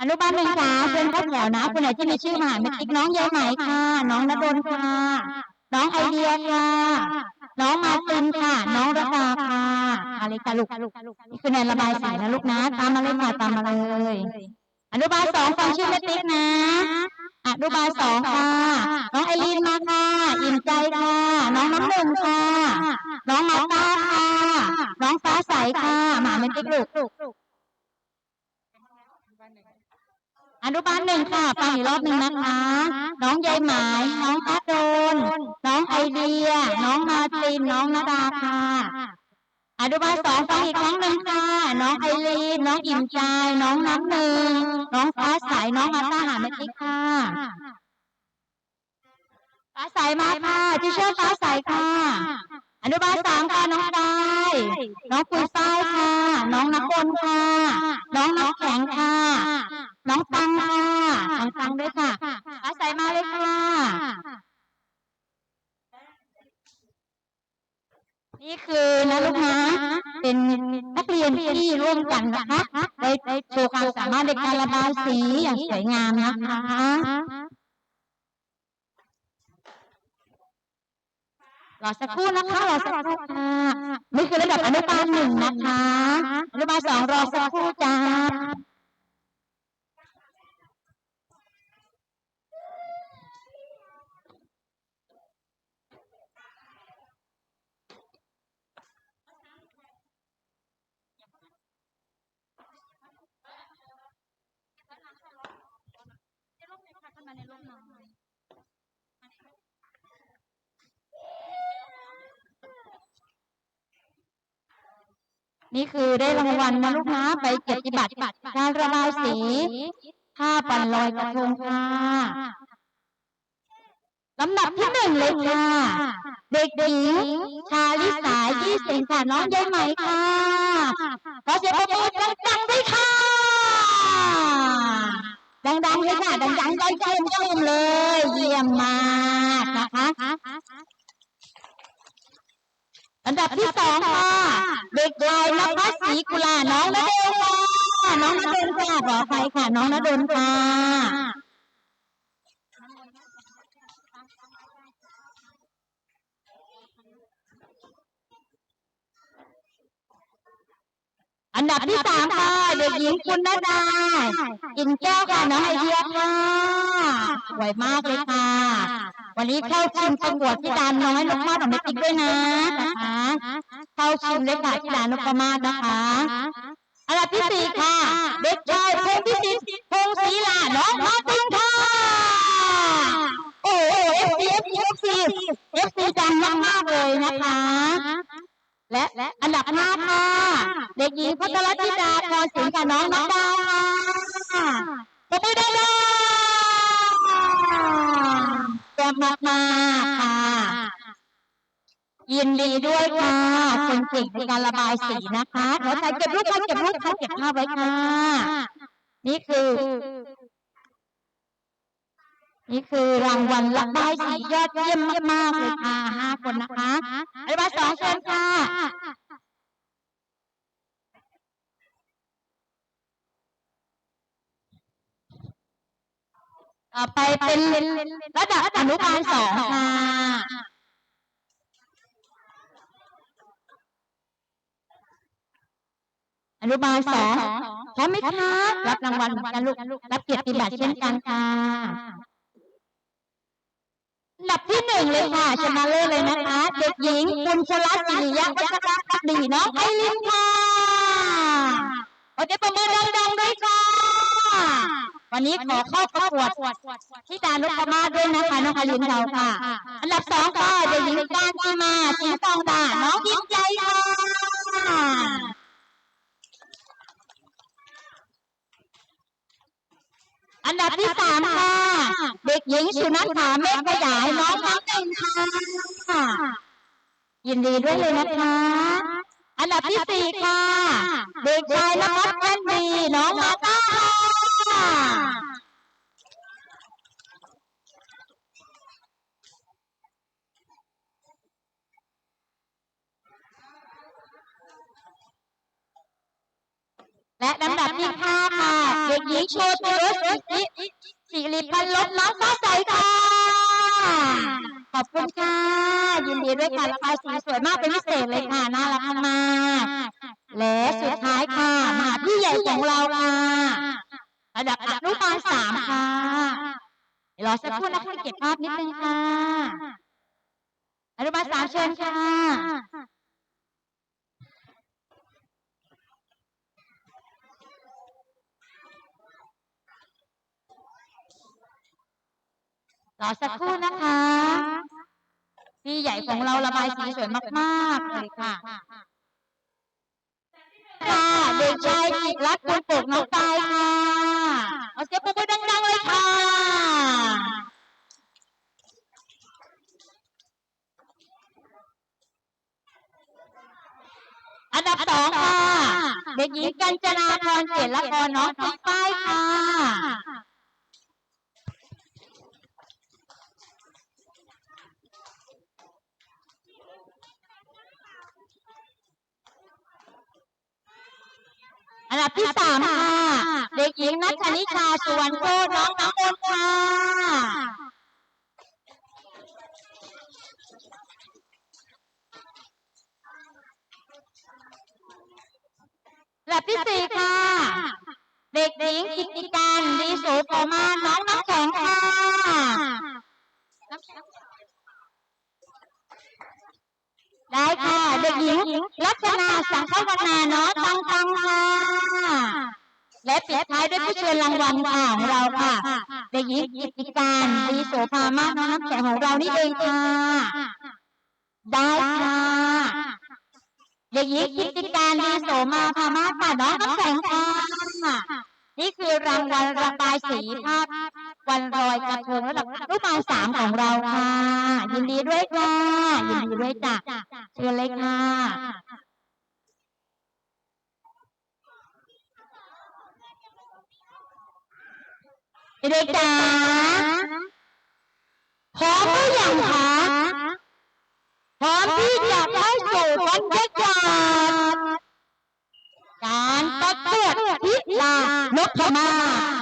อนุบาลหนึ่งค่ะเชิญเข้าแถวนะคนไหนที่มีชื่อมหาเมติกน้องเยายไหมค่ะ น้องนดลค่ะ น้องไอเดียค่ะ น้องมาตินค่ะ น้องระดาค่ะอะไรค่ะลูกนี่คือในระบายสีนะลูกนะ ตามมาเลยค่ะตามมาเลย อนุบาลสองฟังชื่อเมติกนะอนุบาลสองค่ะ น้องไอรีนมาค่ะอิ่มใจค่ะ น้องน้ำหนึ่งค่ะ น้องมาตาค่ะ น้องฟ้าใสค่ะหมาเมติกลูก อนุบาลหนึ่งค่ะฟังอีกรอบหนึ่งนะคะ น้องยายหมาย น้องพัดโดน น้องไอเดีย น้องมาติน น้องนาดาค่ะ อนุบาลสองฟังอีกครั้งหนึ่งค่ะ น้องไอรีน น้องอิ่มใจ น้องน้ำหนึ่ง น้องฟ้าใสน้องมาตาหาเมติกค่ะ ฟ้าใสมาค่ะที่เชื่อฟ้าใสค่ะ อนุบาลสามค่ะน้องไดน้องปุยฝ้ายค่ะ น้องนักบนค่ะ นี่คือนะลูกนะเป็นนักเรียนที่ร่วมกันนะคะได้ได้โชว์ความสามารถในการระบายสีอย่างสวยงามนะคะรอสักครู่นะคะรอสักครู่ค่ะนี่คือระดับอนุบาลหนึ่งนะคะอนุบาลสองรอสักครู่จ้า นี่คือได้รางวัลนะลูกนะไปเกียรติบัตรการระบายสีผ้าปั่นลอยกระทงค่ะลำดับที่หนึ่งเลยค่ะ เด็กหญิง ชาลิสายี่สิงค่ะน้องยายไหมค่ะขอเสียงปรบมือดังๆด้วยค่ะ ดังๆเลยค่ะ ดังๆด้ชื่นชื่นเลย เยี่ยมมากนะคะอันดับที่สองค่ะ เด็กชายนภัสศรีกุลาน้องนาเดลค่ะ น้องนดลค่ะขออภัยค่ะ น้องนดลค่ะอันดับที่สามค่ะเด็กหญิงคุณนาดากินแก้วค่ะน้องไอเดียค่ะสวยมากเลยค่ะ วันนี้เข้าชิงประกวดที่ดานน้อยนกมาศของเมติกด้วยนะนะคะ เข้าชิงเลยค่ะที่ดานนกมาศนะคะอันดับที่สี่ค่ะ เด็กชายพงพิสิทธิ์พงศรีลาน้องมาติงค่ะโอ้โหเอฟซีเอฟซีเอฟซีดังมากๆเลยนะคะ และอันดับห้าค่ะ เด็กหญิงพัทรธิดาพรสิงห์กับน้องนักดาค่ะตบมือได้เลยแจ่มมากๆค่ะ ยินดีด้วยค่ะคนเก่งในการระบายสีนะคะขอถ่ายเก็บรูปค่ะเก็บรูปเก็บภาพไว้ค่ะ นี่คือ นี่คือรางวัลระบายสียอดเยี่ยมมากๆเลยค่ะห้าคนนะคะอนุบาสองเชิญค่ะต่อไปเป็นระดับอนุบาลสองค่ะ อนุบาลสองพร้อมไหมคะรับรางวัลเหมือนกันลูกรับเกียรติบัตรเช่นกันค่ะอันดับที่หนึ่งเลยค่ะชนะเลิศเลยนะคะ เด็กหญิงปุญชลัตน์สิริยะวัชรพักดีน้องไอรินค่ะขอเสียงปรบมือดังๆด้วยค่ะ วันนี้ขอเข้าประกวดที่ดานุปมาศด้วยนะคะน้องไอรินเราค่ะ อันดับสองค่ะเด็กหญิงการที่มาสีทองดาน้องยิ้มใจค่ะ อันดับที่สามค่ะ เด็กหญิงสุนัขขาเม็ดขยายน้องน้ำหนึ่งค่ะ ยินดีด้วยเลยนะคะ อันดับที่สี่ค่ะ เด็กชายนภัสแว่นดีน้องมาต้าค่ะและลำ เด็กหญิงโชติรสสิริสิริพันลบน้องฟ้าใสค่ะ ขอบคุณค่ะ ยินดีด้วยค่ะระบาสีสวยมากเป็นพิเศษเลยค่ะ น่ารักมากและสุดท้ายค่ะมาพี่ใหญ่ของเราค่ะระดับอนุบาลสามค่ะเดี๋ยวรอสักครู่นะคะเก็บภาพนิดนึงค่ะอนุบาลสามเชิญค่ะ รอสักครู่นะคะพี่ใหญ่ของเราระบายสีสวยมากๆเลยค่ะค่ะเด็กชายกิตรัตน์บุญปกน้องปายค่ะเอาเสียงปรบมือดังๆเลยค่ะอันดับสองค่ะ เด็กหญิงกัญจนาพรเกียรติละครน้องน้องป้ายค่ะ อันดับที่สามค่ะเด็กหญิงนัทนิชาสุวรรณโคตรน้องน้ำมนต์ค่ะอันดับที่สี่ค่ะ เด็กหญิงกิติการดีโสโสมาน้องน้ำแข็งค่ะ ได้ค่ะ เด็ก หญิงรัชนาสังฆวนาเน้องตังตังค่ะและปิดท้ายด้วยผู้เชิญรางวัลค่ะของเราค่ะเด็กหญิงกิติการดีโสภามาน้องน้ำแข็งของเรานี่เองค่ะ ได้ค่ะเด็กหญิงกิตติการดีโสมาพามาค่ะน้องน้ำแข็งค่ะนี่คือรางวัลระบายสีภาพ วันลอยกระทงระดับอนุบาลสามของเราค่ะ ยินดีด้วยค่ะ ยินดีด้วยจ้ะเชิญเลยค่ะเด็กๆจ๋าพร้อมหรือยังคะพร้อมที่จะเข้าสู่บรรยากาศการประกวดพิลานกพมาศ